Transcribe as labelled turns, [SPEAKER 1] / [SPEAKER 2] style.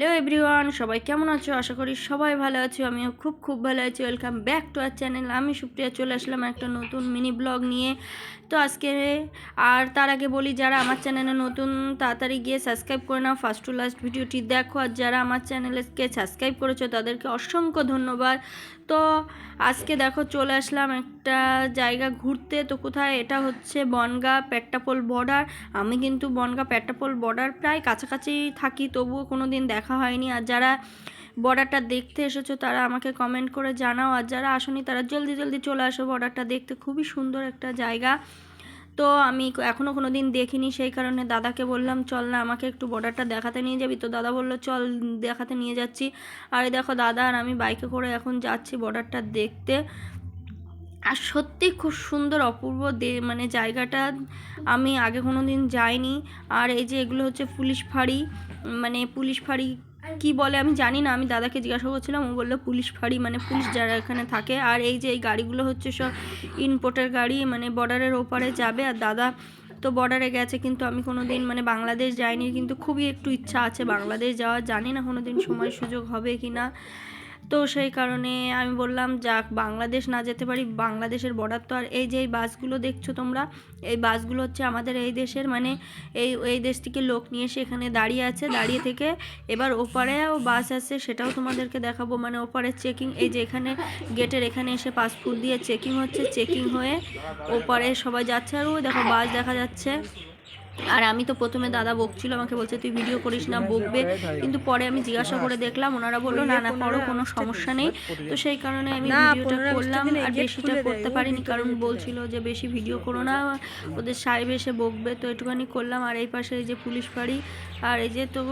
[SPEAKER 1] Hello everyone, সবাই কেমন আছো? আশা করি সবাই ভালো আছো, আমিও খুব খুব ভালো আছি। Welcome back to our channel আমি সুপ্রিয়া, চলে আসলাম একটা নতুন মিনি ব্লগ নিয়ে। তো আজকে আর তার আগে বলি, যারা আমার চ্যানেলে নতুন, তাড়াতাড়ি গিয়ে সাবস্ক্রাইব করে নাও। ফার্স্ট টু লাস্ট ভিডিওটি দেখো। আর যারা আমার চ্যানেলকে সাবস্ক্রাইব করেছ, তাদেরকে অসংখ্য ধন্যবাদ। তো আজকে দেখো, চলে আসলাম একটা জায়গা ঘুরতে। তো কোথায়? এটা হচ্ছে বনগা পেট্টাপোল বর্ডার আমি কিন্তু বনগা পেট্টাপোল বর্ডার প্রায় কাছাকাছি থাকি, তবুও কোনো দিন দেখা হয়নি। আর যারা বর্ডারটা দেখতে এসেছ, তারা আমাকে কমেন্ট করে জানাও। আর যারা আসনি, তারা জলদি জলদি চলে আসো বর্ডারটা দেখতে। খুবই সুন্দর একটা জায়গা। তো আমি এখনও কোনো দিন দেখিনি, সেই কারণে দাদাকে বললাম, চল না, আমাকে একটু বর্ডারটা দেখাতে নিয়ে যাবি? তো দাদা বলল, চল, দেখাতে নিয়ে যাচ্ছি। আর দেখো দাদা আর আমি বাইকে করে এখন যাচ্ছি বর্ডারটা দেখতে। আর সত্যি খুব সুন্দর, অপূর্ব দে মানে জায়গাটা আমি আগে কোনো দিন যাইনি। আর এই যে এগুলো হচ্ছে পুলিশ ফাঁড়ি মানে পুলিশ ফাঁড়ি কি বলে আমি জানি না, আমি দাদাকে জিজ্ঞাসা করছিলাম, ও বলল পুলিশ ফাঁড়ি মানে পুলিশ যারা এখানে থাকে। আর এই যে এই গাড়িগুলো হচ্ছে সব ইনপোর্টের গাড়ি মানে বর্ডারের ওপারে যাবে। আর দাদা তো বর্ডারে গেছে, কিন্তু আমি কোনো দিন মানে বাংলাদেশ যাইনি, কিন্তু খুবই একটু ইচ্ছা আছে বাংলাদেশ যাওয়ার। জানি না কোনো দিন সময় সুযোগ হবে কি না তো সেই কারণে আমি বললাম, যাক, বাংলাদেশ না যেতে পারি, বাংলাদেশের বর্ডার তো আর এই যে এই বাসগুলো দেখছ তোমরা, এই বাসগুলো হচ্ছে আমাদের এই দেশের মানে এই এই দেশ থেকে লোক নিয়ে এসে এখানে দাঁড়িয়ে আছে, দাঁড়িয়ে থেকে এবার ওপারেও বাস আছে, সেটাও তোমাদেরকে দেখাবো মানে ওপারে চেকিং এই যে এখানে গেটের এখানে এসে পাসপোর্ট দিয়ে চেকিং হচ্ছে চেকিং হয়ে ওপারে সবাই যাচ্ছে, আর ওই দেখো বাস দেখা যাচ্ছে। আর আমি তো প্রথমে দাদা বকছিল আমাকে বলছে তুই ভিডিও করিস না বকবে। কিন্তু পরে আমি জিজ্ঞাসা করে দেখলাম ওনারা বলল না না করো কোনো সমস্যা নেই। তো সেই কারণে আমি ভিডিওটা করলাম আর বেশিটা করতে পারিনি কারণ বলছিল যে বেশি ভিডিও করো না ওদের সাহেব এসে বকবে। তো একটুখানি করলাম আর এই পাশে এই যে পুলিশ বাড়ি আর এই যে তো